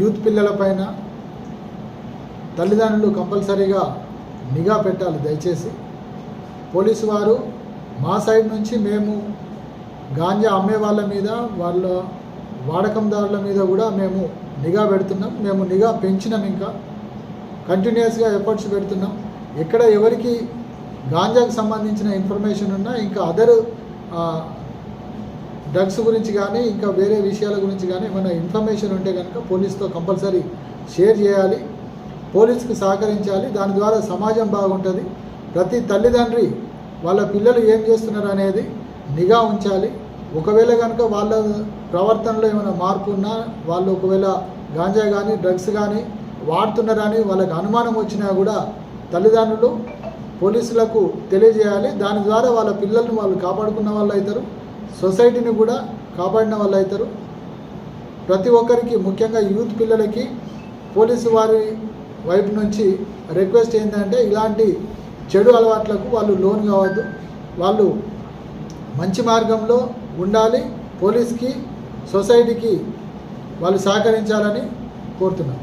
Youth పిల్లలపైన తల్లిదండ్రులు కంపల్సరీగా నిఘా పెట్టాలి దయచేసి. పోలీసు వారు మా సైడ్ నుంచి మేము గాంజా అమ్మే వాళ్ళ మీద వాళ్ళ వాడకందారుల మీద కూడా మేము నిఘా పెడుతున్నాం. మేము నిఘా పెంచినాం ఇంకా. కంటిన్యూస్గా ఎఫర్ట్స్ పెడుతున్నాం. ఎక్కడ ఎవరికి గాంజాకు సంబంధించిన ఇన్ఫర్మేషన్ ఉన్నా ఇంకా అదర్ డ్రగ్స్ గురించి కానీ ఇంకా వేరే విషయాల గురించి కానీ ఏమైనా ఇన్ఫర్మేషన్ ఉంటే కనుక పోలీస్తో కంపల్సరీ షేర్ చేయాలి. పోలీస్కి సహకరించాలి. దాని ద్వారా సమాజం బాగుంటుంది. ప్రతి తల్లిదండ్రి వాళ్ళ పిల్లలు ఏం చేస్తున్నారు అనేది నిఘా ఉంచాలి. ఒకవేళ కనుక వాళ్ళ ప్రవర్తనలో ఏమైనా మార్పు ఉన్నా వాళ్ళు ఒకవేళ గాంజా కానీ డ్రగ్స్ కానీ వాడుతున్నారని వాళ్ళకి అనుమానం వచ్చినా కూడా తల్లిదండ్రులు పోలీసులకు తెలియజేయాలి. దాని ద్వారా వాళ్ళ పిల్లల్ని వాళ్ళు కాపాడుకున్న వాళ్ళు అవుతారు. సొసైటీని కూడా కాపాడిన వాళ్ళు అవుతారు. ప్రతి ఒక్కరికి ముఖ్యంగా యూత్ పిల్లలకి పోలీసు వారి వైపు నుంచి రిక్వెస్ట్ ఏంటంటే ఇలాంటి చెడు అలవాట్లకు వాళ్ళు లోన్ కావద్దు. వాళ్ళు మంచి మార్గంలో ఉండాలి. పోలీస్కి సొసైటీకి వాళ్ళు సహకరించాలని కోరుతున్నాను